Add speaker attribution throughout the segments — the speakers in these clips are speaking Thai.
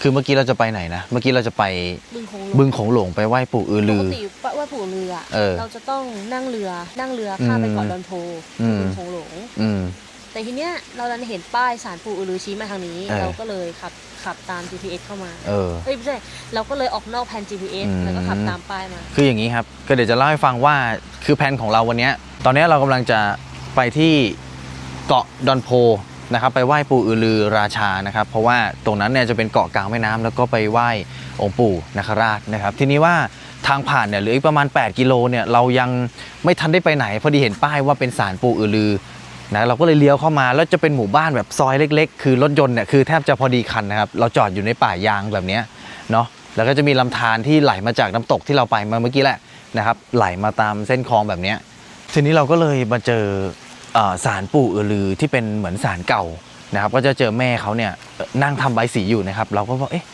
Speaker 1: คือเมื่อกี้เราจะไปไหนนะ เมื่อกี้เราจะไป
Speaker 2: บึงโขงหลง
Speaker 1: บึงโขงหลงไปไหว้ปู่อือ
Speaker 2: ป
Speaker 1: ลื
Speaker 2: ก
Speaker 1: อ
Speaker 2: ติว่าปู่เรือ
Speaker 1: เออ
Speaker 2: เราจะต้องนั่งเรือนั่งเรือข้ามไป
Speaker 1: อืม
Speaker 2: เกาะดอนโพ
Speaker 1: อืม
Speaker 2: บึงโขงหลง
Speaker 1: อืม
Speaker 2: แต่ทีเนี้ยเราดันเห็นป้ายสารปู่อือลือชี้มาทางนี้
Speaker 1: เออ
Speaker 2: เราก็เลยขับขับตาม GPS เข้ามา
Speaker 1: เออ
Speaker 2: เอ้ยไม่ใช่เราก็เลยออกนอกแผน GPS
Speaker 1: อืม
Speaker 2: แล้วก็ขับตามป้ายมา
Speaker 1: คืออย่างนี้ครับ ก็เดี๋ยวจะเล่าให้ฟังว่าคือแผนของเราวันเนี้ยตอนเนี้ยเรากำลังจะไปที่เกาะดอนโพ นะครับไปไหว้ปู่อือลือราชานะครับ เพราะว่าตรงนั้นเนี่ยจะเป็นเกาะกลางแม่น้ำแล้วก็ไปไหว้องค์ปู่นคราชนะครับ ทีนี้ว่าทางผ่านเนี่ยเหลืออีกประมาณ 8 กิโลเนี่ยเรายังไม่ทันได้ไปไหน พอดีเห็นป้ายว่าเป็นศาลปู่อือลือนะเราก็เลยเลี้ยวเข้ามาแล้วจะเป็นหมู่บ้านแบบซอยเล็ก ๆ คือรถยนต์เนี่ยคือแทบจะพอดีคันนะครับเราจอดอยู่ในป่ายางแบบนี้เนาะแล้วก็จะมีลำธารที่ไหลมาจากน้ำตกที่เราไปมาเมื่อกี้แหละนะครับไหลมาตามเส้นคลองแบบนี้ทีนี้เราก็เลยมาเจอ เอ่อศาลปู่อือลือที่เป็นเหมือนศาลเก่านะครับ ก็จะเจอแม่เขาเนี่ยนั่งทำใบสีอยู่นะครับ เราก็ว่าเอ๊ะ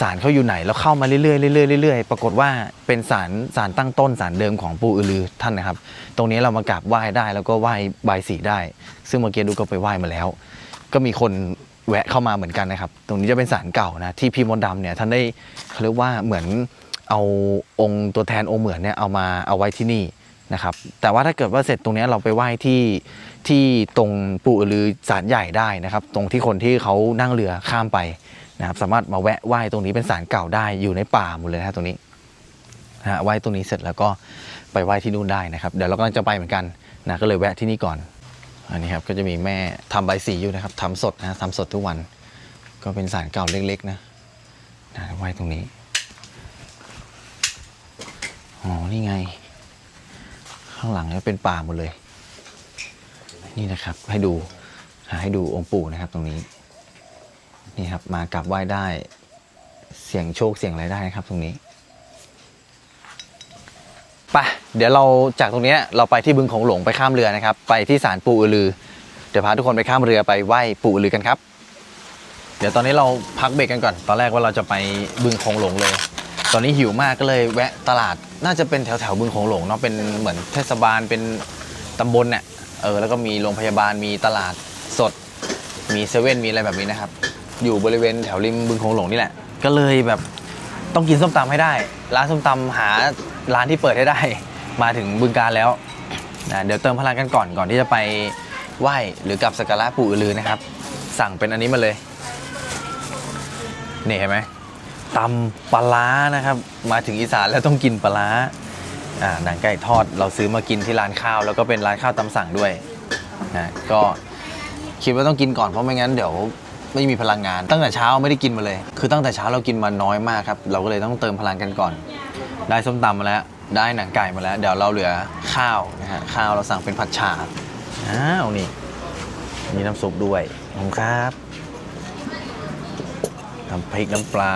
Speaker 1: ศาลเขาอยู่ไหนแล้วเข้ามาเรื่อยๆเรื่อยๆเรื่อยๆปรากฏว่าเป็นศาลศาลตั้งต้นศาลเดิมของปู่อือลือท่านนะครับ ตรงนี้เรามากราบไหว้ได้แล้วก็ไหว้ใบสีได้ ซึ่งเมื่อกี้ดูก็ไปไหว้มาแล้ว ก็มีคนแวะเข้ามาเหมือนกันนะครับ ตรงนี้จะเป็นศาลเก่านะที่พี่มดดำเนี่ยท่านได้เขาเรียกว่าเหมือนเอาองค์ตัวแทนองค์เหมือนเนี่ยเอามาเอาไว้ที่นี่ นะครับแต่ว่าถ้าเกิดว่าเสร็จตรงนี้เราไปไหว้ที่ที่ตรงปู่อือลือศาลใหญ่ได้นะครับ ตรงที่คนที่เขานั่งเรือข้ามไปนะครับสามารถมาแวะไหว้ตรงนี้เป็นศาลเก่าได้อยู่ในป่าหมดเลยนะตรงนี้นะไหว้ตรงนี้เสร็จแล้วก็ไปไหว้ที่นู่นได้นะครับ เดี๋ยวเรากำลังจะไปเหมือนกันนะก็เลยแวะที่นี่ก่อน อันนี้ครับก็จะมีแม่ทำใบสีอยู่นะครับทำสดนะทำสดทุกวัน ก็เป็นศาลเก่าเล็กๆนะนะไหว้ตรงนี้อ๋อนี่ไง ข้างหลังเนี่ยเป็นป่าหมดเลย นี่นะครับ ให้ดูให้ดูองค์ปู่นะครับตรงนี้ นี่ครับ มากราบไหว้ได้ เสียงโชคเสียงอะไรได้นะครับ ตรงนี้ไปเดี๋ยวเราจากตรงนี้เราไปที่บึงของหลงไปข้ามเรือนะครับ ไปที่ศาลปู่อือลือ เดี๋ยวพาทุกคนไปข้ามเรือไปไหว้ปู่อือลือกันครับ เดี๋ยวตอนนี้เราพักเบรกกันก่อน ตอนแรกว่าเราจะไปบึงของหลงเลย ตอนนี้หิวมากก็เลยแวะตลาดน่าจะเป็นแถวแถวบึงโของหลงเนาะเป็นเหมือนเทศบาลเป็นตำบลเนี่ยเออแล้วก็มีโรงพยาบาลมีตลาดสด มีเซเว่นมีอะไรแบบนี้นะครับ อยู่บริเวณแถวริมบึงโขงหลงนี่แหละ ก็เลยแบบต้องกินส้มตำให้ได้ ร้านส้มตำหาร้านที่เปิดให้ได้ มาถึงบึงการแล้วนะเดี๋ยวเติมพลังกันก่อนก่อนที่จะไปไหว้หรือกลับสักการะปู่อือลือนะครับ สั่งเป็นอันนี้มาเลยนี่เห็นไหม ตำปลาร้านะครับ มาถึงอีสานแล้วต้องกินปลาร้าอ่าหนังไก่ทอดเราซื้อมากินที่ร้านข้าว แล้วก็เป็นร้านข้าวตำสั่งด้วยนะก็คิดว่าต้องกินก่อนเพราะไม่งั้นเดี๋ยวไม่มีพลังงาน ตั้งแต่เช้าไม่ได้กินมาเลย คือตั้งแต่เช้าเรากินมาน้อยมากครับเราก็เลยต้องเติมพลังกันก่อน ได้ส้มตำมาแล้วได้หนังไก่มาแล้ว เดี๋ยวเราเหลือข้าวนะฮะข้าวเราสั่งเป็นผัดฉ่าอ้าวนี่มีน้ำซุปด้วยขอบคุณครับน้ำพริกน้ำปลา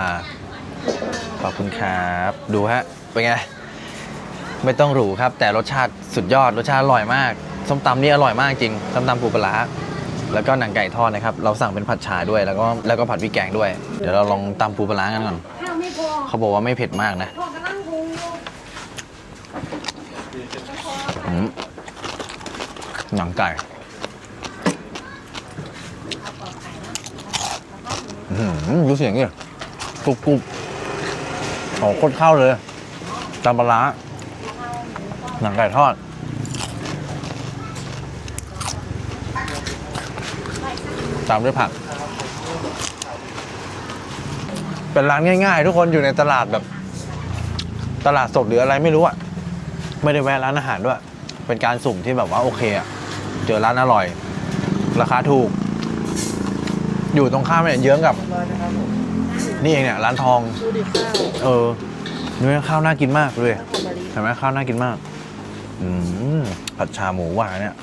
Speaker 1: ขอบคุณครับ ดูฮะ เป็นไง ไม่ต้องหรูครับ แต่รสชาติสุดยอด รสชาติอร่อยมาก ส้มตำนี่อร่อยมากจริง ส้มตำปูปลาแล้วก็หนังไก่ทอดนะครับ เราสั่งเป็นผัดฉ่าด้วย แล้วก็แล้วก็ผัดพริกแกงด้วย เดี๋ยวเราลองตำปูปลากันก่อน
Speaker 3: ข้าวไม่พอ
Speaker 1: เขาบอกว่าไม่เผ็ดมากนะ
Speaker 3: พอกำลังหุงอยู่
Speaker 1: อืมหนังไก่อื้อหือดูเสียงนี่กรุบกรุบ โอ้โคตรเข้าเลยตำปลาหนังไก่ทอด ตามด้วยผัก เป็นร้านง่ายๆ ทุกคนอยู่ในตลาดแบบ ตลาดสดหรืออะไรไม่รู้อะ ไม่ได้แวะร้านอาหารด้วย เป็นการสุ่มที่แบบว่าโอเคอะ เจอร้านอร่อย ราคาถูก อยู่ตรงข้ามเนี่ยเยื้องกับ นี่เองเนี่ยร้านทอง
Speaker 2: ดูดิข้าว
Speaker 1: เออเนื้อข้าวน่ากินมากเลย
Speaker 2: ข้าวหอมมะลิ
Speaker 1: เห็นไหมข้าวน่ากินมาก อืมผัดชาหมูหวานเนี่ย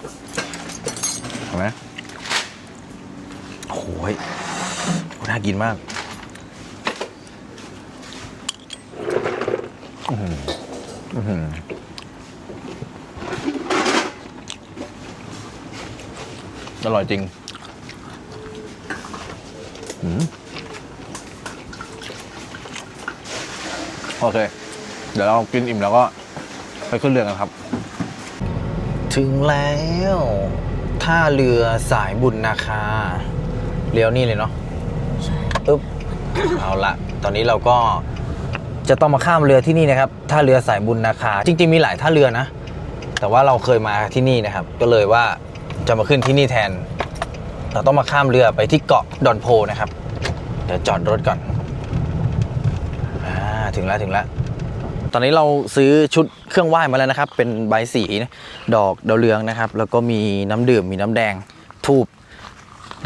Speaker 1: เห็นไหมโอ้ยน่ากินมากอือหืออื้อหืออร่อยจริง อืม โอเค เดี๋ยวเรากินอิ่มแล้วก็ไปขึ้นเรือกันครับ ถึงแล้วท่าเรือสายบุญนาคาเลี้ยวนี่เลยเนาะอึ๊บเอาละตอนนี้เราก็จะต้องมาข้ามเรือที่นี่นะครับท่าเรือสายบุญนาคา จริง ๆ มีหลายท่าเรือนะ แต่ว่าเราเคยมาที่นี่นะครับ ก็เลยว่าจะมาขึ้นที่นี่แทน เราต้องมาข้ามเรือไปที่เกาะดอนโพนะครับ เดี๋ยวจอดรถก่อนอ่า ถึงแล้วถึงแล้ว ตอนนี้เราซื้อชุดเครื่องไหว้มาแล้วนะครับ เป็นใบสีดอกดาวเรืองนะครับ แล้วก็มีน้ำดื่มมีน้ำแดงทูบ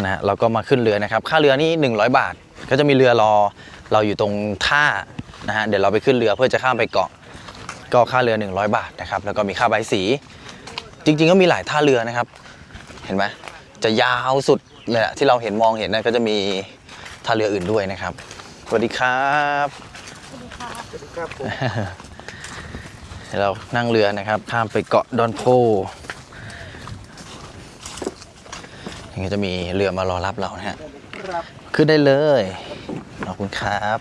Speaker 1: นะฮะเราก็มาขึ้นเรือนะครับ ค่าเรือนี่ 100 บาท ก็จะมีเรือรอเราอยู่ตรงท่านะฮะเดี๋ยวเราไปขึ้นเรือเพื่อจะข้ามไปเกาะ ก็ค่าเรือ 100 บาทนะครับ แล้วก็มีค่าใบสี จริง ๆ ก็มีหลายท่าเรือนะครับ เห็นไหมจะยาวสุดเลยอะที่เราเห็นมองเห็นนะก็จะมีท่าเรืออื่นด้วยนะครับสวัสดีครับ เดี๋ยวเรานั่งเรือนะครับ ข้ามไปเกาะดอนโพยังจะมีเรือมารอรับเรานะฮะ
Speaker 3: ครับ
Speaker 1: ขึ้นได้เลยขอบคุณครับ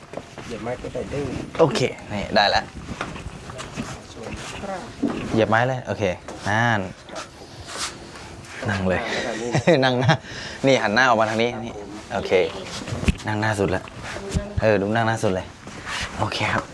Speaker 3: เดี๋ยวไม่ก็ได้เด้ง
Speaker 1: โอเค นี่ได้แล้ว
Speaker 3: ชวนครับ
Speaker 1: เหยียบไม้เลย โอเคนั่นนั่งเลย นั่งหน้า นี่หันหน้าออกมาทางนี้นี่โอเค นั่งหน้าสุดแล้วเออดูนั่งหน้าสุดเลย โอเคครับ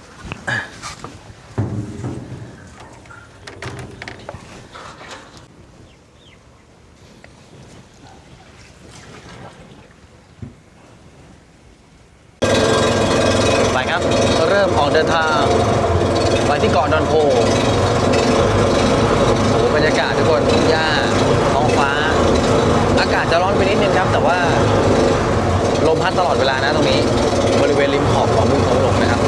Speaker 1: ไปครับ เริ่มออกเดินทาง ไปที่เกาะดอนโพโอ้โหบรรยากาศทุกคนทุ่งหญ้าท้องฟ้า อากาศจะร้อนไปนิดนึงครับ แต่ว่า ลมพัดตลอดเวลานะตรงนี้ บริเวณริมขอบของบึงโขงหลงนะครับ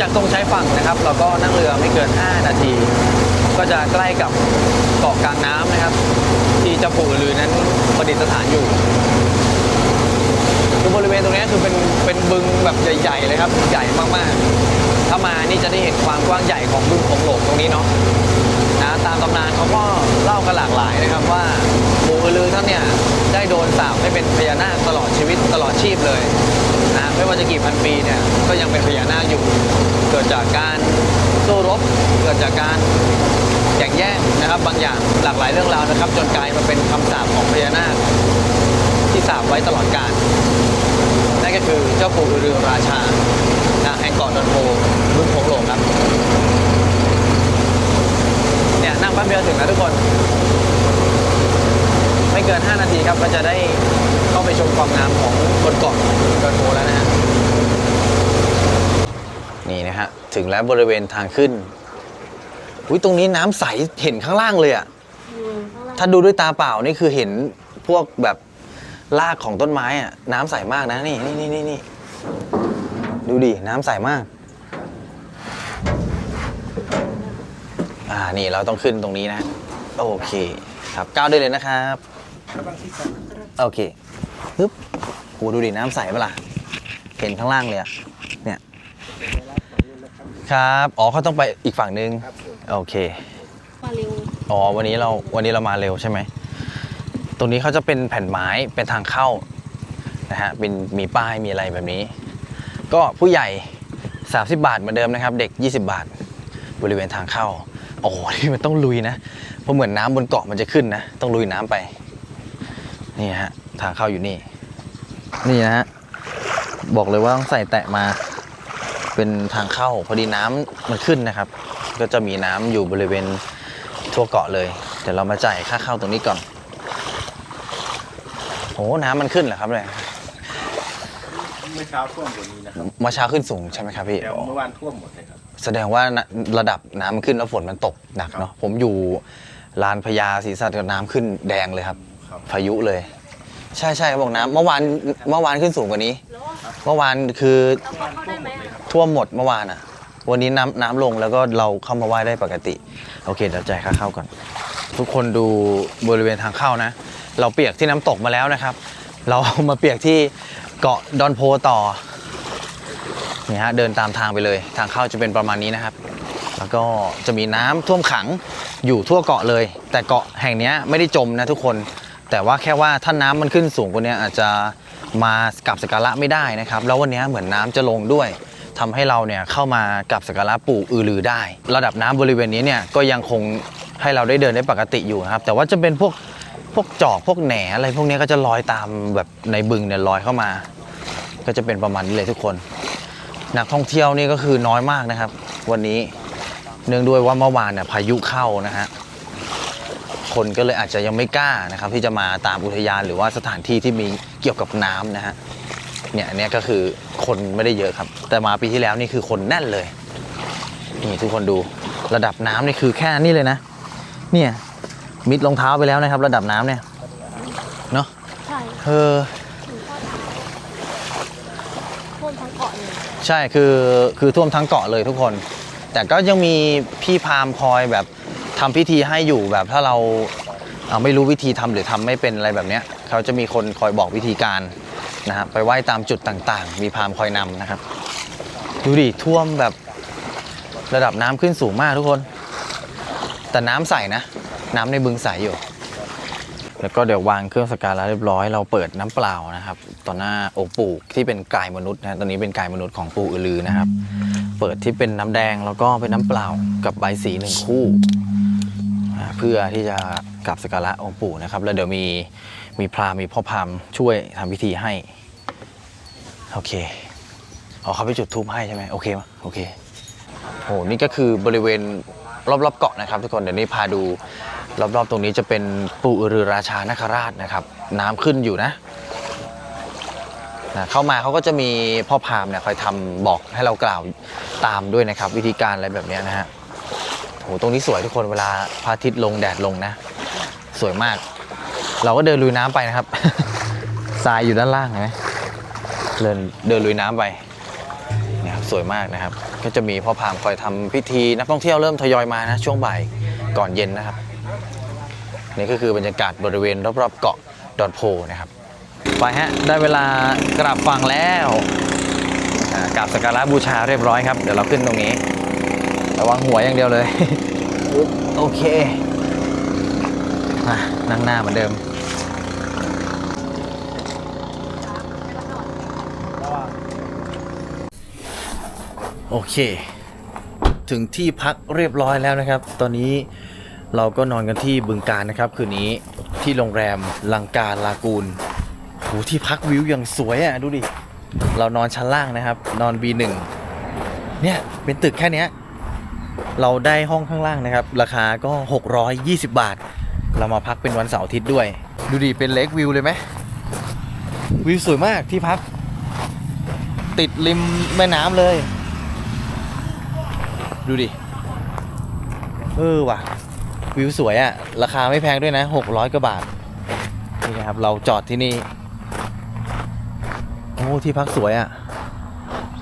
Speaker 1: จากตรงใช้ฝั่งนะครับ เราก็นั่งเรือไม่เกิน 5 นาที ก็จะ ใกล้กับเกาะกลางน้ำนะครับ ที่เจ้าปู่อือลือนั้นประดิษฐานอยู่คือบริเวณตรงนี้คือเป็นเป็นบึงแบบใหญ่ๆเลยครับใหญ่มากๆ ถ้ามานี่จะได้เห็นความกว้างใหญ่ของบึงของหลงตรงนี้เนาะนะตามตำนานเขาก็เล่ากันหลากหลายนะครับว่าปู่ลือท่านเนี่ยได้โดนสาปให้เป็นพญานาคตลอดชีวิตตลอดชีพเลยนะไม่ว่าจะกี่พันปีเนี่ยก็ยังเป็นพญานาคอยู่ เกิดจากการสู้รบเกิดจากการ แข่างแย่งนะครับบางอย่างหลากหลายเรื่องราวนะครับ จนกลายมาเป็นคำสาปของพญานาคที่สาปไว้ตลอดกาลนั่นก็คือเจ้าปู่อือรือราชานะแห่งเกาะดอนโพบึงโขงหลงครับเนี่ยนั่งแป๊บเดียวถึงแล้วทุกคน ไม่เกิน 5 นาทีครับก็จะได้เข้าไปชมความงามของบนเกาะดอนโพแล้วนะฮะนี่นะฮะถึงแล้วบริเวณทางขึ้น อุ้ยตรงนี้น้ำใสเห็นข้างล่างเลยอะถ้าดูด้วยตาเปล่านี่คือเห็นพวกแบบรากของต้นไม้อะน้ำใสมากนะนี่นี่นี่นี่นี่ดูดิน้ำใสมาก อ่านี่เราต้องขึ้นตรงนี้นะ โอเค ครับก้าวได้เลยนะครับ
Speaker 3: บางที่สองครับ
Speaker 1: โอเคปึ๊บโหดูดิน้ำใสเปะล่าเห็นข้างล่างเลยอะเนี่ย
Speaker 3: เป็นเวลาของนู้นนะครับ
Speaker 1: ครับ อ๋อเขาต้องไปอีกฝั่งนึง
Speaker 3: ครับผม
Speaker 1: โอเค
Speaker 2: มาเร็ว
Speaker 1: อ๋อวันนี้เราวันนี้เรามาเร็วใช่ไหม ตรงนี้เขาจะเป็นแผ่นไม้เป็นทางเข้านะฮะเป็นมีป้ายมีอะไรแบบนี้ ก็ผู้ใหญ่ 30 บาทเหมือนเดิมนะครับ เด็ก 20 บาท บริเวณทางเข้า โอ้โหนี่มันต้องลุยนะเพราะเหมือนน้ำบนเกาะมันจะขึ้นนะ ต้องลุยน้ำไป นี่ฮะทางเข้าอยู่นี่ นี่นะฮะบอกเลยว่าต้องใส่แตะมาเป็นทางเข้า พอดีน้ำมันขึ้นนะครับ ก็จะมีน้ำอยู่บริเวณทั่วเกาะเลย เดี๋ยวเรามาจ่ายค่าเข้าตรงนี้ก่อนโอ้น้ำมันขึ้นเหรอครับเลย
Speaker 3: เมื่อเช้าท่วมกว่านี้นะครับ
Speaker 1: เมื่อเช้าขึ้นสูงใช่ไหมครับพี่
Speaker 3: แต่เมื่อวานท่วมหมดเลยครับ
Speaker 1: แสดงว่าน่ะระดับน้ำมันขึ้นแล้วฝนมันตกหนักเนาะผมอยู่ลานพญาศรีสัตว์กับน้ำขึ้นแดงเลยครับ
Speaker 3: ครับ
Speaker 1: พายุเลย ใช่ใช่บอกน้ำเมื่อวานเมื่อวานขึ้นสูงกว่านี้
Speaker 2: แล้ว
Speaker 1: เมื่อวานคือ
Speaker 2: เราเข้าได้ไหมอะ
Speaker 1: ท่วมหมดเมื่อวานอะ วันนี้น้ำน้ำลงแล้วก็เราเข้ามาไหว้ได้ปกติ โอเคเดี๋ยวจ่ายค่าเข้าก่อน ทุกคนดูบริเวณทางเข้านะ เราเปียกที่น้ำตกมาแล้วนะครับ เรามาเปียกที่เกาะดอนโพต่อนี่ฮะเดินตามทางไปเลย ทางเข้าจะเป็นประมาณนี้นะครับ แล้วก็จะมีน้ำท่วมขังอยู่ทั่วเกาะเลย แต่เกาะแห่งนี้ไม่ได้จมนะทุกคน แต่ว่าแค่ว่าถ้าน้ำมันขึ้นสูงกว่านี้อาจจะมากราบสการะไม่ได้นะครับ แล้ววันนี้เหมือนน้ำจะลงด้วย ทำให้เราเนี่ยเข้ามากราบสักการะปู่อือลือได้ ระดับน้ำบริเวณนี้เนี่ยก็ยังคงให้เราได้เดินได้ปกติอยู่ครับ แต่ว่าจะเป็นพวกพวกจอกพวกแหนอะไรพวกนี้ก็จะลอยตามแบบในบึงเนี่ยลอยเข้ามา ก็จะเป็นประมาณนี้เลยทุกคน นักท่องเที่ยวนี่ก็คือน้อยมากนะครับ วันนี้เนื่องด้วยว่าเมื่อวานเนี่ยพายุเข้านะฮะคนก็เลยอาจจะยังไม่กล้านะครับ ที่จะมาตามอุทยานหรือว่าสถานที่ที่มีเกี่ยวกับน้ำนะฮะ เนี่ยอันเนี้ยก็คือคนไม่ได้เยอะครับ แต่มาปีที่แล้วนี่คือคนแน่นเลย นี่ทุกคนดูระดับน้ำนี่คือแค่นี้เลยนะ เนี่ยมิดรองเท้าไปแล้วนะครับ ระดับน้ำเนี่ยเนาะ
Speaker 2: ใช่
Speaker 1: เออ
Speaker 2: ถึงข้อเท้าท่วมทั้งเกาะเลย
Speaker 1: ใช่คือคือท่วมทั้งเกาะเลยทุกคน แต่ก็ยังมีพี่พราหมณ์คอยแบบทำพิธีให้อยู่แบบถ้าเราเอาไม่รู้วิธีทำหรือทำไม่เป็นอะไรแบบเนี้ยเขาจะมีคนคอยบอกวิธีการ นะฮะไปไหว้ตามจุดต่างๆ มีพามคอยนำนะครับ ดูดิท่วมแบบระดับน้ำขึ้นสูงมากทุกคน แต่น้ำใสนะ น้ำในบึงใสอยู่ แล้วก็เดี๋ยววางเครื่องสกการะเรียบร้อยเราเปิดน้ำเปล่านะครับต่อหน้าองค์ปู่ที่เป็นกายมนุษย์นะตอนนี้เป็นกายมนุษย์ของปู่อือลือนะครับ เปิดที่เป็นน้ำแดงแล้วก็เป็นน้ำเปล่ากับใบสีหนึ่งคู่เพื่อที่จะกราบสกการะองค์ปู่นะครับ แล้วเดี๋ยวมีมีพราหมณ์มีพ่อพราหมณ์ช่วยทำพิธีให้ โอเคเอาเขาไปจุดทูปให้ใช่ไหมโอเคไหมโอเคโอ้นี่ก็คือบริเวณรอบๆเกาะนะครับทุกคนเดี๋ยวนี้พาดูรอบๆตรงนี้จะเป็นปู่อือรือราชานคราชนะครับ น้ำขึ้นอยู่นะนะเข้ามาเขาก็จะมีพ่อพามเนี่ยคอยทำบอกให้เรากล่าวตามด้วยนะครับ วิธีการอะไรแบบนี้นะฮะโหตรงนี้สวยทุกคนเวลาพระอาทิตย์ลงแดดลงนะ สวยมาก เราก็เดินลุยน้ำไปนะครับทรายอยู่ด้านล่างเห็นไหม เดินเดินลุยน้ำไปนี่ยครับสวยมากนะครับ ก็จะมีพ่อพามคอยทำพิธีนักท่องเที่ยวเริ่มทยอยมานะช่วงบ่ายก่อนเย็นนะครับ นี่ก็คือบรรยากาศบริเวณรอบๆเกาะดอนโพนะครับไปฮะได้เวลากราบฟังแล้วกราบสักการะบูชาเรียบร้อยครับ เดี๋ยวเราขึ้นตรงนี้ ระวังหัวอย่างเดียวเลย โอเคมานั่งหน้าเหมือนเดิม โอเค ถึงที่พักเรียบร้อยแล้วนะครับ ตอนนี้เราก็นอนกันที่บึงการนะครับ คืนนี้ที่โรงแรมลังกาลากูนโหที่พักวิวอย่างสวยอะดูดิ เรานอนชั้นล่างนะครับ นอน B1 เนี่ยเป็นตึกแค่เนี้ยเราได้ห้องข้างล่างนะครับ ราคาก็ 620 บาท เรามาพักเป็นวันเสาร์อาทิตย์ด้วย ดูดิเป็นเล็กวิวเลยไหมวิวสวยมากที่พัก ติดริมแม่น้ำเลย ดูดิ เออว่ะ วิวสวยอะราคาไม่แพงด้วยนะ 600 กว่าบาท นี่นะครับ เราจอดที่นี่ โอ้ ที่พักสวยอะ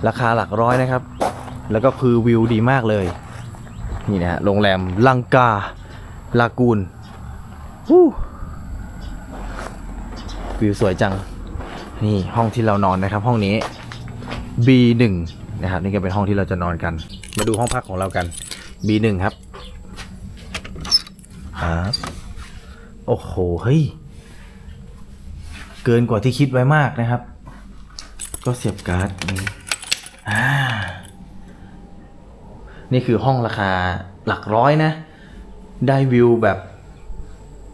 Speaker 1: ราคาหลักร้อยนะครับ แล้วก็คือวิวดีมากเลย นี่นะฮะ โรงแรมลังกา ลากูนวูวิวสวยจัง นี่ห้องที่เรานอนนะครับ ห้องนี้ B1 นะครับ นี่ก็เป็นห้องที่เราจะนอนกัน มาดูห้องพักของเรากัน B1 ครับครับโอ้โหเฮ้ยเกินกว่าที่คิดไว้มากนะครับ ก็เสียบการ์ดนี่อ่านี่คือห้องราคาหลักร้อยนะ ได้วิวแบบ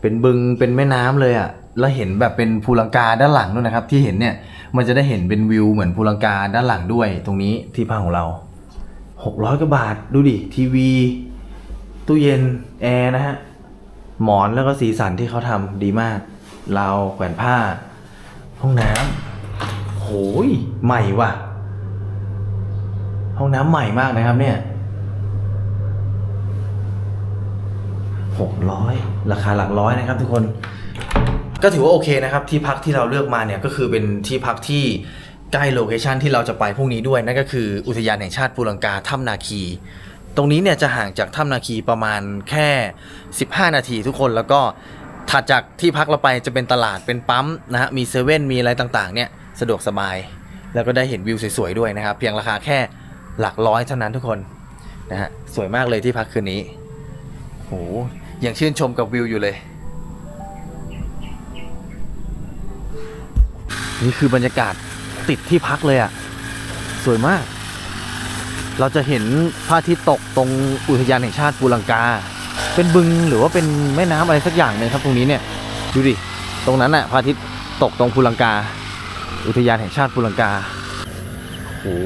Speaker 1: เป็นบึงเป็นแม่น้ำเลยอะ่ะ แล้วเห็นแบบเป็นภูลังกาด้านหลังด้วยนะครับ ที่เห็นเนี่ยมันจะได้เห็นเป็นวิวเหมือนภูลังกาด้านหลังด้วย ตรงนี้ที่พักของเรา 600กว่าบาทดูดิทีวี ตู้เย็นแอร์นะฮะหมอนแล้วก็สีสันที่เขาทำดีมากเราแขวนผ้า ห้องน้ำโหยใหม่ว่ะ ห้องน้ำใหม่มากนะครับเนี่ยหกร้อยราคาหลักร้อยนะครับทุกคน ก็ถือว่าโอเคนะครับที่พักที่เราเลือกมาเนี่ยก็คือเป็นที่พักที่ใกล้โลเคชันที่เราจะไปพรุ่งนี้ด้วยนั่นก็คืออุทยานแห่งชาติปูลังกาถ้ำนาคี ตรงนี้เนี่ยจะห่างจากถ้ำนาคีประมาณแค่ 15 นาทีทุกคนแล้วก็ถัดจากที่พักเราไปจะเป็นตลาดเป็นปั๊มนะฮะมีเซเว่นมีอะไรต่างๆเนี่ยสะดวกสบาย แล้วก็ได้เห็นวิวสวยๆด้วยนะครับ เพียงราคาแค่หลักร้อยเท่านั้นทุกคนนะฮะสวยมากเลยที่พักคืนนี้โหยังชื่นชมกับวิวอยู่เลย นี่คือบรรยากาศติดที่พักเลยอะ่ะ สวยมาก เราจะเห็นพระอาทิตย์ตกตรงอุทยานแห่งชาติปูลังกา เป็นบึงหรือว่าเป็นแม่น้ำอะไรสักอย่างหนึงครับตรงนี้เนี่ยดูดิตรงนั้นน่ะพระอาทิตย์ตกตรงภูลังกา อุทยานแห่งชาติภูลังกาโอ้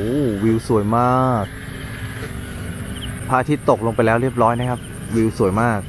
Speaker 1: วิวสวยมากพระอาทิตย์ตกลงไปแล้วเรียบร้อยนะครับ วิวสวยมาก